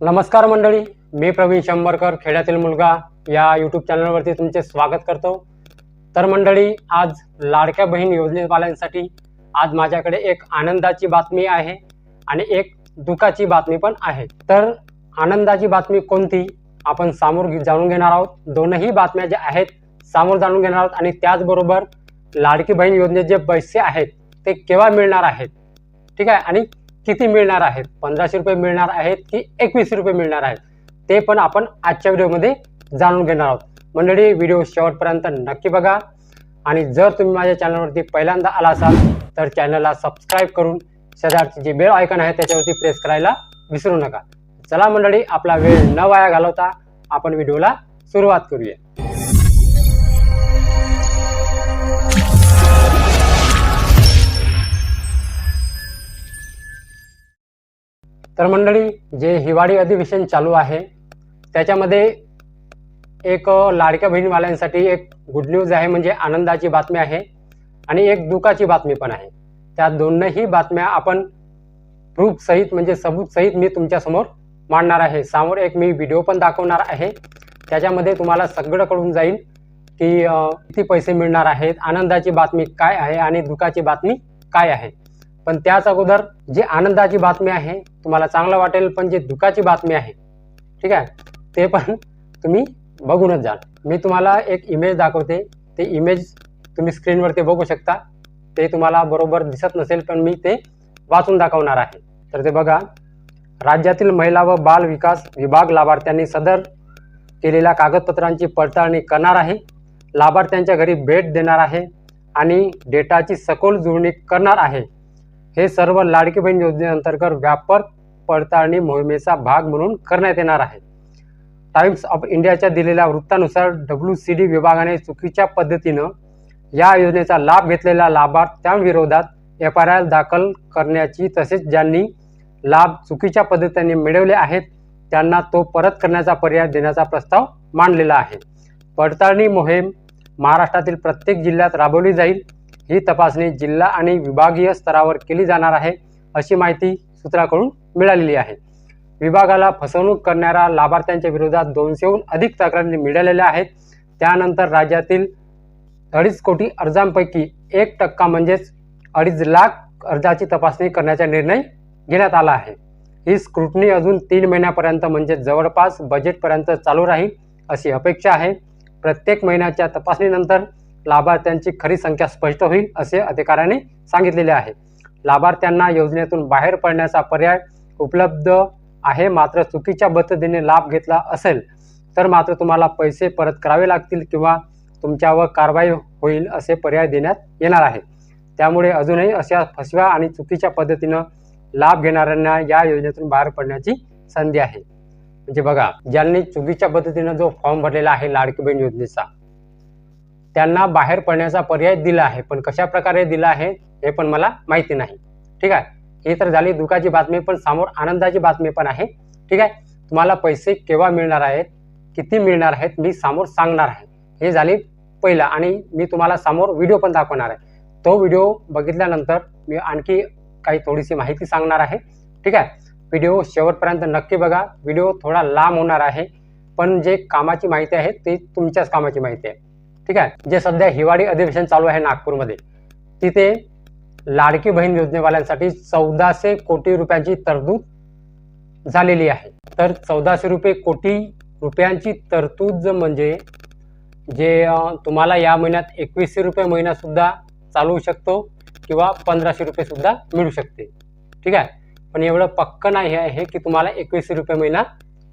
नमस्कार मंडळी मी प्रवीण शंभरकर खेड्यातील मुलगा या यूट्यूब चॅनलवरती तुमचे स्वागत करतो. तर मंडळी आज लाडक्या बहीण योजनेवाल्यांसाठी आज माझ्याकडे एक आनंदाची बातमी आहे आणि एक दुःखाची बातमी पण आहे. तर आनंदाची बातमी कोणती? आपण सामोर जाणून घेणार आहोत. दोनही बातम्या ज्या आहेत सामोर जाणून घेणार आहोत आणि त्याचबरोबर लाडकी बहीण योजनेत जे पैसे आहेत ते केव्हा मिळणार आहेत? ठीक आहे? आणि किती मिळणार आहेत? पंधराशे रुपये मिळणार आहेत की एकवीसशे रुपये मिळणार आहेत? ते पण आपण आजच्या व्हिडिओमध्ये जाणून घेणार आहोत. मंडळी व्हिडिओ शेवटपर्यंत नक्की बघा. आणि जर तुम्ही माझ्या चॅनलवरती पहिल्यांदा आला असाल तर चॅनलला सबस्क्राईब करून शेजारची जे बेल आयकन आहे त्याच्यावरती प्रेस करायला विसरू नका. चला मंडळी आपला वेळ न वाया घालवता आपण व्हिडिओला सुरुवात करूया. तर मंडळी जे हिवाळी अधिवेशन चालू आहे त्याच्यामध्ये एक लाडक्या बहिणीवाल्यांसाठी एक गुड न्यूज आहे म्हणजे आनंदाची बातमी आहे आणि एक दुःखाची बातमी पण आहे. त्या दोनही बातम्या आपण प्रूफ सहित म्हणजे सबूत सहित मी तुमच्यासमोर मांडणार आहे. समोर एक मी व्हिडिओ पण दाखवणार आहे. त्याच्यामध्ये तुम्हाला सगळं कळून जाईल की किती पैसे मिळणार आहेत आनंदाची बातमी काय आहे आणि दुःखाची बातमी काय आहे. पण त्याच अगोदर जे आनंदाची बातमी आहे तुम्हाला चांगलं वाटेल पण जे दुःखाची बातमी आहे ठीक आहे? ते पण तुम्ही बघूनच जाल. मी तुम्हाला एक इमेज दाखवते. ते इमेज तुम्ही स्क्रीनवरती बघू शकता. ते तुम्हाला बरोबर दिसत नसेल पण मी ते वाचून दाखवणार आहे. तर ते बघा. राज्यातील महिला व बाल विकास विभाग लाभार्थ्यांनी सदर केलेल्या कागदपत्रांची पडताळणी करणार आहे. लाभार्थ्यांच्या घरी भेट देणार आहे आणि डेटाची सखोल जुळणी करणार आहे. हे सर्व लाडकी बहीण योजनेअंतर्गत व्यापक पडताळणी मोहिमेचा भाग म्हणून करण्यात येणार आहे. टाइम्स ऑफ इंडियाच्या दिलेल्या वृत्तानुसार डब्ल्यू सी डी विभागाने चुकीच्या पद्धतीनं या योजनेचा लाभ घेतलेल्या लाभार्थ्यांविरोधात एफ आय दाखल करण्याची तसेच ज्यांनी लाभ चुकीच्या पद्धतीने मिळवले आहेत त्यांना तो परत करण्याचा पर्याय देण्याचा प्रस्ताव मांडलेला आहे. पडताळणी मोहीम महाराष्ट्रातील प्रत्येक जिल्ह्यात राबवली जाईल ही तपासणी जिल्हा आणि विभागीय स्तरावर केली जाणार आहे अशी माहिती सूत्राकडून मिळालेली आहे. विभागाला फसवणूक करणाऱ्या लाभार्थ्यांच्या विरोधात दोनशेहून अधिक तक्रारी मिळालेल्या आहेत. त्यानंतर राज्यातील अडीच कोटी अर्जांपैकी एक टक्का म्हणजेच अडीच लाख अर्जाची तपासणी करण्याचा निर्णय घेण्यात आला आहे. ही स्क्रुटनी अजून तीन महिन्यापर्यंत म्हणजे जवळपास बजेटपर्यंत चालू राहील अशी अपेक्षा आहे. प्रत्येक महिन्याच्या तपासणीनंतर लाभार्थ्यांची खरी संख्या स्पष्ट होईल असे अधिकाऱ्याने सांगितलेले आहे. लाभार्थ्यांना योजनेतून बाहेर पडण्याचा पर्याय उपलब्ध आहे मात्र चुकीच्या पद्धतीने लाभ घेतला असेल तर मात्र तुम्हाला पैसे परत करावे लागतील किंवा तुमच्यावर कारवाई होईल असे पर्याय देण्यात येणार आहे. त्यामुळे अजूनही अशा फसव्या आणि चुकीच्या पद्धतीनं लाभ घेणाऱ्यांना या योजनेतून बाहेर पडण्याची संधी आहे. म्हणजे बघा ज्यांनी चुकीच्या पद्धतीनं जो फॉर्म भरलेला आहे लाडकी बहीण योजनेचा त्यांना बाहेर पडण्याचा पर्याय दिला आहे. पण कशा प्रकारे दिला आहे हे पण मला माहिती नाही. ठीक आहे? ही तर झाली दुःखाची बातमी पण समोर आनंदाची बातमी पण आहे. ठीक आहे? तुम्हाला पैसे केव्हा मिळणार आहेत किती मिळणार आहेत मी समोर सांगणार आहे. हे झाले पहिला आणि मी तुम्हाला समोर व्हिडिओ पण दाखवणार आहे. तो व्हिडिओ बघितल्यानंतर मी आणखी काही थोडीशी माहिती सांगणार आहे. ठीक आहे? व्हिडिओ शेवटपर्यंत नक्की बघा. व्हिडिओ थोडा लांब होणार आहे. पण जे कामाची माहिती आहे ते तुमच्याच कामाची माहिती आहे. ठीक आहे? जे सध्या हिवाळी अधिवेशन चालू आहे नागपूरमध्ये तिथे लाडकी बहीण योजनेवाल्यांसाठी चौदाशे कोटी रुपयांची तरतूद झालेली आहे. तर चौदाशे रुपये कोटी रुपयांची तरतूद म्हणजे जे तुम्हाला या महिन्यात एकवीसशे रुपये महिनासुद्धा चालू शकतो किंवा पंधराशे रुपयेसुद्धा मिळू शकते. ठीक आहे? पण एवढं पक्क नाही आहे की तुम्हाला एकवीसशे रुपये महिना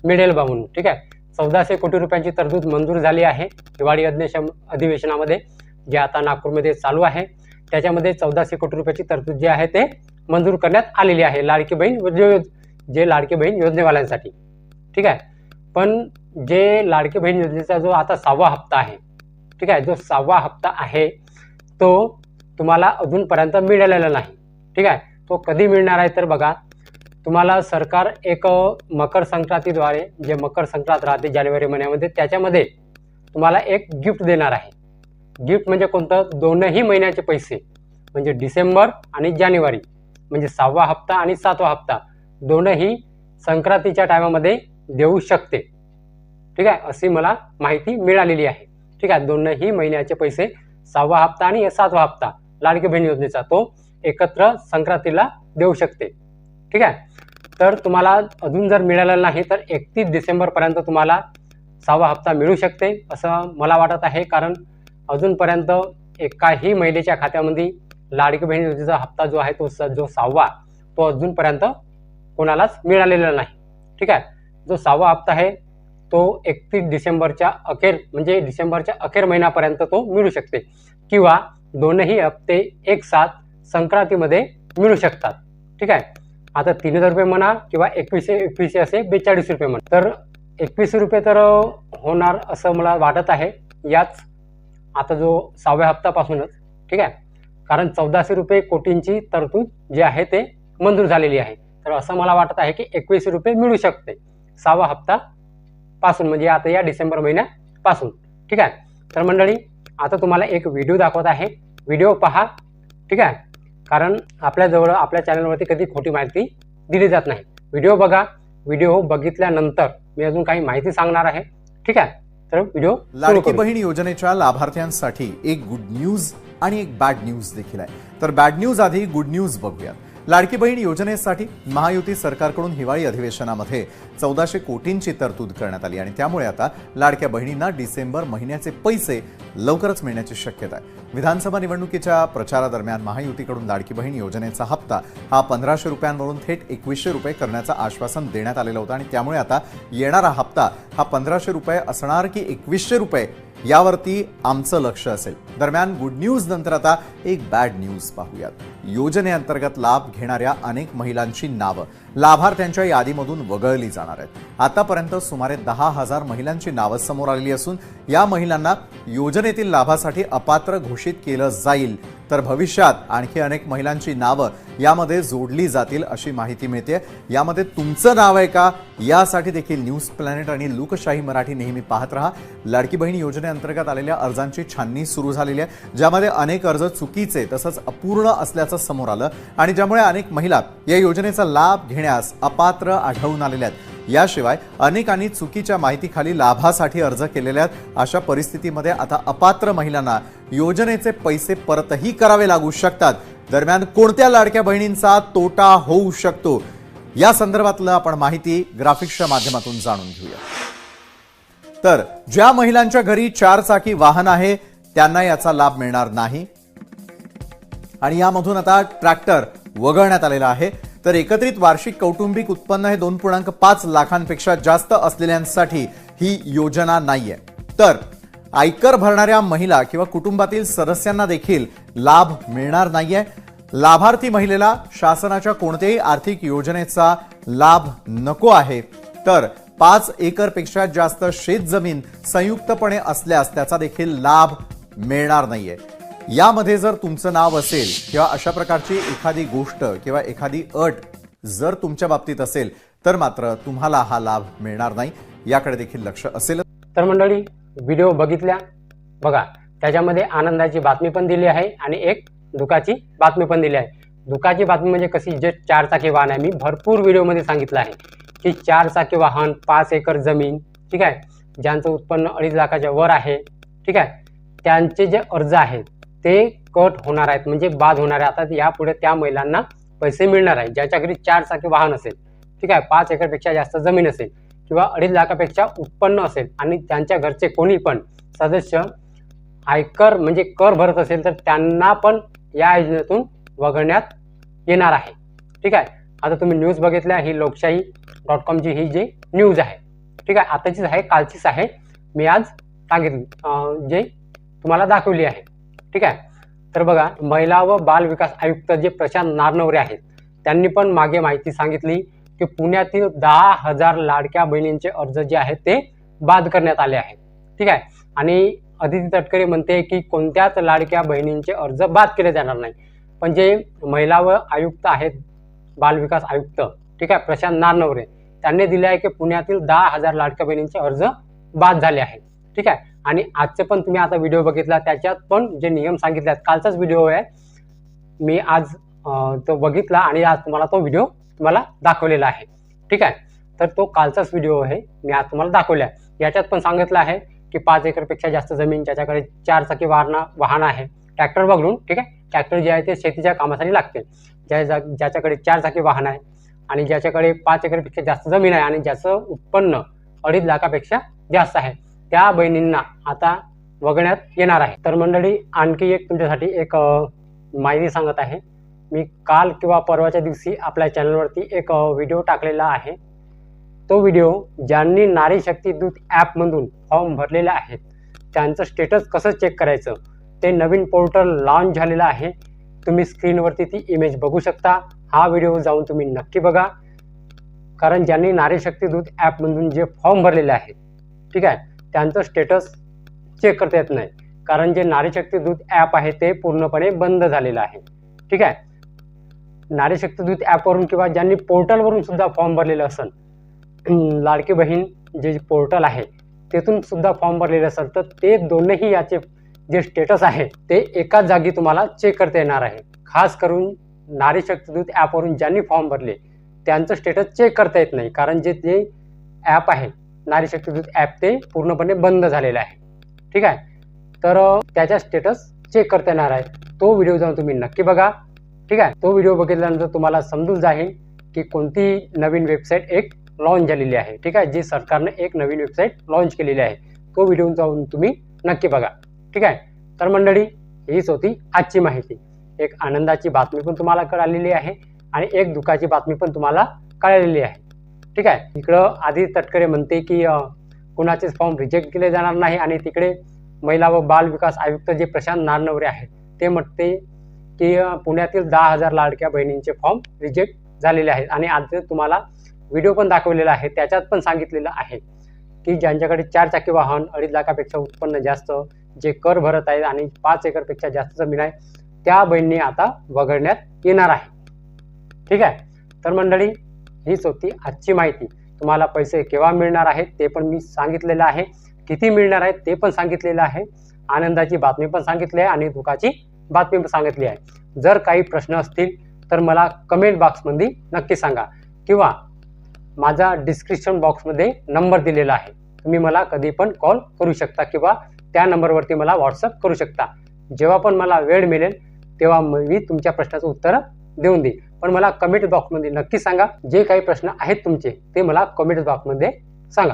मिळेल बा म्हणून ठीक आहे? चौदाशे कोटी रुपयांची तरतूद मंजूर झाली आहे. हिवाळी अधिवेशन अधिवेशनामध्ये जे आता नागपूरमध्ये चालू आहे त्याच्यामध्ये चौदाशे कोटी रुपयाची तरतूद जी आहे ते मंजूर करण्यात आलेली आहे. लाडकी बहीण जे जे लाडकी बहीण योजनेवाल्यांसाठी. ठीक आहे? पण जे लाडकी बहीण योजनेचा जो आता सहावा हप्ता आहे ठीक आहे? जो सहावा हप्ता आहे तो तुम्हाला अजूनपर्यंत मिळालेला नाही. ठीक आहे? तो कधी मिळणार आहे तर बघा तुम्हाला सरकार एक मकर संक्रांतीद्वारे जे मकर संक्रांत राहते जानेवारी महिन्यामध्ये त्याच्यामध्ये तुम्हाला एक गिफ्ट देणार आहे. गिफ्ट म्हणजे कोणतं? दोनही महिन्याचे पैसे. म्हणजे डिसेंबर आणि जानेवारी. म्हणजे सहावा हप्ता आणि सातवा हप्ता. दोनही संक्रांतीच्या टायमामध्ये देऊ शकते. ठीक आहे? अशी मला माहिती मिळालेली आहे. ठीक आहे? दोनही महिन्याचे पैसे सहावा हप्ता आणि सातवा हप्ता. लाडकी बहीण योजनेचा तो एकत्र संक्रांतीला देऊ शकते. ठीक आहे? तर तुम्हाला अजून जर मिळालेलं नाही तर एकतीस डिसेंबरपर्यंत तुम्हाला सहावा हप्ता मिळू शकते असं मला वाटत आहे. कारण अजूनपर्यंत एकाही महिलेच्या खात्यामध्ये लाडकी बहीण योजनेचा हप्ता जो आहे तो स जो सहावा तो अजूनपर्यंत कोणालाच मिळालेला नाही. ठीक आहे? जो सहावा हप्ता आहे तो एकतीस डिसेंबरच्या अखेर म्हणजे डिसेंबरच्या अखेर महिन्यापर्यंत तो मिळू शकते. किंवा दोनही हप्ते एक साथ संक्रांतीमध्ये मिळू शकतात. ठीक आहे? आता तीन हजार रुपये म्हणा किंवा एकवीसशे एकवीसशे असे बेचाळीस रुपये म्हणा. तर एकवीसशे रुपये तर होणार असं मला वाटत आहे. याच आता जो सहाव्या हप्त्यापासूनच ठीक आहे? कारण चौदाशे रुपये कोटींची तरतूद जी आहे ते मंजूर झालेली आहे. तर असं मला वाटत आहे की एकवीसशे रुपये मिळू शकते. सहावा हप्ता पासून म्हणजे आता या डिसेंबर महिन्यापासून ठीक आहे? तर मंडळी आता तुम्हाला एक व्हिडिओ दाखवत आहे. व्हिडिओ पहा ठीक आहे? कारण आपल्याजवळ आपल्या चॅनलवरती कधी खोटी माहिती दिली जात नाही. व्हिडिओ बघा. व्हिडिओ बघितल्यानंतर मी अजून काही माहिती सांगणार आहे. ठीक आहे? तर व्हिडिओ लाडकी. बहीण योजनेच्या लाभार्थ्यांसाठी एक गुड न्यूज आणि एक बॅड न्यूज देखील आहे. तर बॅड न्यूज आधी गुड न्यूज बघूयात. लाडकी बहीण योजनेसाठी महायुती सरकारकडून हिवाळी अधिवेशनामध्ये चौदाशे कोटींची तरतूद करण्यात आली आणि त्यामुळे आता लाडक्या बहिणींना डिसेंबर महिन्याचे पैसे लवकरच मिळण्याची शक्यता आहे. विधानसभा निवडणुकीच्या प्रचारादरम्यान महायुतीकडून लाडकी बहीण योजनेचा हप्ता हा पंधराशे रुपयांवरून थेट एकवीसशे रुपये करण्याचं आश्वासन देण्यात आलेलं होतं आणि त्यामुळे आता येणारा हप्ता हा पंधराशे रुपये असणार की एकवीसशे रुपये यावरती आमचं लक्ष असेल. दरम्यान गुड न्यूज नंतर आता एक बॅड न्यूज पाहूयात. योजनेअंतर्गत लाभ घेणाऱ्या अनेक महिलांची नावं. लाभार्थ्यांच्या यादीमधून वगळली जाणार आहेत. आतापर्यंत सुमारे दहा हजार महिलांची नावं समोर आलेली असून या महिलांना योजनेतील लाभासाठी अपात्र घोषित केलं जाईल तर भविष्यात आणखी अनेक महिलांची नावं यामध्ये जोडली जातील अशी माहिती मिळते यामध्ये तुमचं नाव आहे का? यासाठी देखील न्यूज प्लॅनेट आणि लोकशाही मराठी नेहमी पाहत रहा. लाडकी बहीण योजनेअंतर्गत आलेल्या अर्जांची छाननी सुरू झालेली आहे. ज्यामध्ये अनेक अर्ज चुकीचे तसंच अपूर्ण असल्याचं समोर आलं. आणि ज्यामुळे अनेक महिला या योजनेचा लाभ घेण्यास अपात्र आढळून आलेल्या आहेत. याशिवाय अनेकांनी चुकीच्या माहितीखाली लाभासाठी अर्ज केलेल्या आहेत अशा परिस्थितीमध्ये आता अपात्र महिलांना योजनेचे पैसे परतही करावे लागू शकतात. दरम्यान कोणत्या लाडक्या बहिणींचा तोटा होऊ शकतो? या संदर्भातलं आपण माहिती ग्राफिक्सच्या माध्यमातून जाणून घेऊया. तर ज्या महिलांच्या घरी चार चाकी वाहन आहे त्यांना याचा लाभ मिळणार नाही. आणि यामधून आता ट्रॅक्टर वगळण्यात आलेला आहे. तर एकत्रित वार्षिक कौटुंबिक उत्पन्न हे दोन पूर्णांक पाच लाखांपेक्षा जास्त असलेल्यांसाठी ही योजना नाहीये. तर आयकर भरणाऱ्या महिला किंवा कुटुंबातील सदस्यांना देखील लाभ मिळणार नाहीये. लाभार्थी महिलेला शासनाच्या कोणत्याही आर्थिक योजनेचा लाभ नको आहे. तर पाच एकरपेक्षा जास्त शेतजमीन संयुक्तपणे असल्यास त्याचा देखील लाभ मिळणार नाहीये. यामध्ये जर तुमचं नाव असेल किंवा अशा प्रकारची एखादी गोष्ट किंवा एखादी अट जर तुमच्या बाबतीत असेल तर मात्र तुम्हाला हा लाभ मिळणार नाही. याकडे देखील लक्ष असेल तर मंडळी व्हिडिओ बघितल्या? बघा त्याच्यामध्ये आनंदाची बातमी पण दिली आहे आणि एक दुखाची बातमी पण दिली आहे. दुखाची बातमी म्हणजे कशी? जे चार चाकी वाहन आहे. मी भरपूर व्हिडिओमध्ये सांगितलं आहे की चार चाकी वाहन पाच एकर जमीन ठीक आहे? ज्यांचं उत्पन्न अडीच लाखाच्या वर आहे ठीक आहे? त्यांचे जे अर्ज आहेत ते कट होणार आहेत म्हणजे बाद होणार आहे. आता यापुढे त्या महिलांना पैसे मिळणार आहे ज्याच्या घरी चार चाकी वाहन असेल ठीक आहे पाच एकरपेक्षा जास्त जमीन असेल किंवा अडीच लाखापेक्षा उत्पन्न असेल आणि त्यांच्या घरचे कोणी पण सदस्य आयकर म्हणजे कर भरत असेल तर त्यांना पण या योजनेतून वगळण्यात येणार आहे. ठीक आहे? आता तुम्ही न्यूज बघितल्या ही लोकशाही डॉट कॉमची ही जी न्यूज आहे. ठीक आहे? आताचीच आहे कालचीच आहे. मी आज सांगितली जे तुम्हाला दाखवली आहे. ठीक आहे? तर बघा महिला व बाल विकास आयुक्त जे प्रशांत नारनवरे आहेत त्यांनी पण मागे माहिती सांगितली की पुण्यातील दहा हजार लाडक्या बहिणींचे अर्ज जे आहेत ते बाद करण्यात आले आहेत. ठीक आहे? आणि अदिती तटकरे म्हणते की कोणत्याच लाडक्या बहिणींचे अर्ज बाद केले जाणार नाही. पण जे महिला व आयुक्त आहेत बालविकास आयुक्त ठीक आहे? प्रशांत नारनवरे त्यांनी दिले आहे की पुण्यातील दहा हजार लाडक्या बहिणींचे अर्ज बाद झाले आहेत. ठीक आहे? आणि आजचे पण तुम्ही आता व्हिडिओ बघितला त्याच्यात पण जे नियम सांगितले आहेत कालचाच व्हिडिओ आहे. मी आज तो बघितला आणि आज तुम्हाला तो व्हिडिओ तुम्हाला दाखवलेला आहे. ठीक आहे? तर तो कालचाच व्हिडिओ आहे मी आज तुम्हाला दाखवला आहे याच्यात पण सांगितलं आहे की पाच एकरपेक्षा जास्त जमीन ज्याच्याकडे चार चाकी वाहन वाहन आहे ट्रॅक्टर बघून ठीक आहे? ट्रॅक्टर जे आहे ते शेतीच्या कामासाठी लागते ज्या जा ज्याच्याकडे चार चाकी वाहन आहे आणि ज्याच्याकडे पाच एकरपेक्षा जास्त जमीन आहे आणि ज्याचं उत्पन्न अडीच लाखापेक्षा जास्त आहे. त्या बहिणींना आता वगळण्यात येणार आहे. तर मंडळी आणखी एक तुमच्यासाठी एक माहिती सांगत आहे. मी काल किंवा परवाच्या दिवशी आपल्या चॅनलवरती एक व्हिडिओ टाकलेला आहे. तो व्हिडिओ ज्यांनी नारी शक्ती दूत ॲपमधून फॉर्म भरलेले आहेत त्यांचं स्टेटस कसं चेक करायचं ते नवीन पोर्टल लॉन्च झालेलं आहे. तुम्ही स्क्रीनवरती ती इमेज बघू शकता. हा व्हिडिओ जाऊन तुम्ही नक्की बघा. कारण ज्यांनी नारी शक्ती दूत ॲपमधून जे फॉर्म भरलेले आहेत ठीक आहे त्यांचं स्टेटस चेक करता येत नाही. कारण जे नारीशक्ती दूत ॲप आहे ते पूर्णपणे बंद झालेलं आहे. ठीक आहे? नारीशक्ती दूत ॲपवरून किंवा ज्यांनी पोर्टलवरून सुद्धा फॉर्म भरलेलं असेल लाडकी बहीण जे पोर्टल आहे तेथून सुद्धा फॉर्म भरलेले असेल तर ते दोनही याचे जे स्टेटस आहे ते एकाच जागी तुम्हाला चेक करता येणार आहे. खास करून नारी शक्तीदूत ॲपवरून ज्यांनी फॉर्म भरले त्यांचं स्टेटस चेक करता येत नाही. कारण जे ते ॲप आहे नारी शक्ती दूत ॲप ते पूर्णपणे बंद झालेलं आहे. ठीक आहे? तर त्याच्या त्याचा स्टेटस चेक करता येणार आहे. तो व्हिडिओ जाऊन तुम्ही नक्की बघा. ठीक आहे? तो व्हिडिओ बघितल्यानंतर तुम्हाला समजून जाईल की कोणती नवीन वेबसाईट एक लॉन्च झालेली आहे. ठीक आहे? जी सरकारने एक नवीन वेबसाईट लॉन्च केलेली आहे. तो व्हिडिओ जाऊन तुम्ही नक्की बघा. ठीक आहे? तर मंडळी हीच होती आजची माहिती. एक आनंदाची बातमी पण तुम्हाला कळालेली आहे आणि एक दुःखाची बातमी पण तुम्हाला कळालेली आहे. ठीक आहे. इकडं आधी तटकरे म्हणते की कुणाचेच फॉर्म रिजेक्ट केले जाणार नाही आणि तिकडे महिला व बाल विकास आयुक्त जे प्रशांत नारनवरे आहेत ते म्हणते की पुण्यातील दहा हजार लाडक्या बहिणींचे फॉर्म रिजेक्ट झालेले आहेत. आणि आज तुम्हाला व्हिडिओ पण दाखवलेला आहे त्याच्यात पण सांगितलेलं आहे की ज्यांच्याकडे चार चाकी वाहन अडीच लाखापेक्षा उत्पन्न जास्त जे कर भरत आहेत आणि पाच एकरपेक्षा जास्त जमीन आहे त्या बहिणी आता वगळण्यात येणार आहे. ठीक आहे. तर मंडळी हीच होती आजची माहिती. तुम्हाला पैसे केव्हा मिळणार आहेत ते पण मी सांगितलेलं आहे. किती मिळणार आहेत ते पण सांगितलेलं आहे. आनंदाची बातमी पण सांगितली आहे आणि दुःखाची बातमी पण सांगितली आहे. जर काही प्रश्न असतील तर मला कमेंट बॉक्समध्ये नक्की सांगा. किंवा माझा डिस्क्रिप्शन बॉक्समध्ये नंबर दिलेला आहे. तुम्ही मला कधी पण कॉल करू शकता किंवा त्या नंबरवरती मला व्हॉट्सअप करू शकता. जेव्हा पण मला वेळ मिळेल तेव्हा मी तुमच्या प्रश्नाचं उत्तर देऊन देईन. पण मला कमेंट बॉक्समध्ये नक्की सांगा. जे काही प्रश्न आहेत तुमचे ते मला कमेंट बॉक्समध्ये सांगा.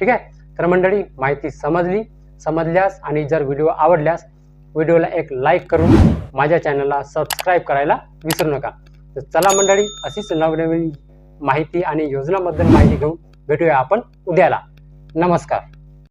ठीक आहे? तर मंडळी माहिती समजली. समजल्यास आणि जर व्हिडिओ आवडल्यास व्हिडिओला एक लाईक करून माझ्या चॅनलला सबस्क्राईब करायला विसरू नका. तर चला मंडळी अशीच नवनवीन माहिती आणि योजनाबद्दल माहिती घेऊन भेटूया आपण उद्याला. नमस्कार.